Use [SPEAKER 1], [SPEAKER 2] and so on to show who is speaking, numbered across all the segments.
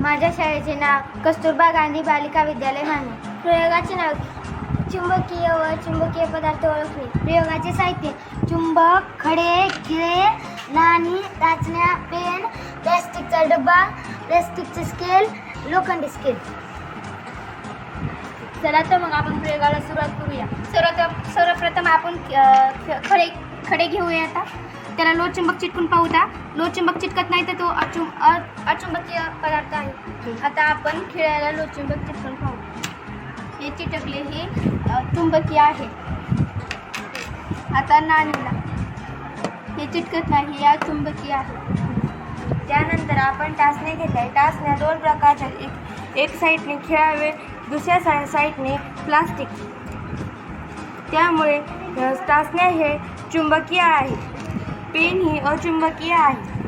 [SPEAKER 1] माझ्या शाळेचे नाव कस्तुरबा गांधी बालिका विद्यालय माने
[SPEAKER 2] प्रयोगाचे नाव चुंबकीय व चुंबकीय पदार्थ ओळखणे
[SPEAKER 1] प्रयोगाचे साहित्य चुंबक खडे खिळे नाणी टाचण्या पेन प्लॅस्टिकचा डब्बा प्लॅस्टिकचे स्केल लोखंडी स्केल.
[SPEAKER 2] चला तर मग आपण प्रयोगाला सुरुवात करूया. सर्वप्रथम सर्वप्रथम आपण खडे खडे घेऊया आता. त्याला लोहचुंबक चिटकून पाहूता लोहचुंबक चिटकत नाही तर तो अचुं आता आपण खेळायला लोचिंबक चिटकून पाहू. हे चिटकले हे चुंबकीय आहे. आता नाणीला. हे चिटकत नाही या चुंबकीय आहे.
[SPEAKER 1] त्यानंतर आपण टाचण्या घेतल्या. टाचण्या दोन प्रकारच्या एक एक साईडने खेळावे दुसऱ्या सा साईडने प्लास्टिक. त्यामुळे अ, टाचण्या हे चुंबकीय आहे. पेन ही अचुंबकीय आहे.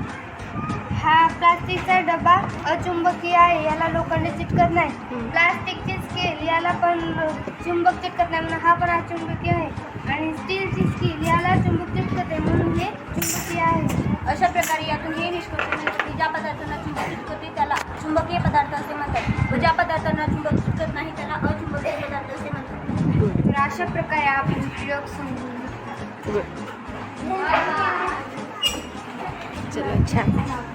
[SPEAKER 2] हा प्लास्टिकचा डबा अचुंबकीय आहे याला लोखंड चिटकत नाही. प्लास्टिकची स्केल याला पण चुंबक चिटकत नाही म्हणून हा पण अचुंबकीय आहे. आणि स्टीलची स्केल याला चुंबक चिटकत आहे म्हणून हे चुंबकीय आहे. अशा प्रकारे यातून हे निष्कर्ष निघतो की ज्या पदार्थांना चुंबक चिटकते त्याला चुंबकीय पदार्थ असे म्हणतात. व ज्या पदार्थांना चुंबक चिटकत नाही त्याला अचुंबकीय पदार्थ असे म्हणतात. तर अशा प्रकारे आपण प्रयोग समजून
[SPEAKER 1] चलो छान.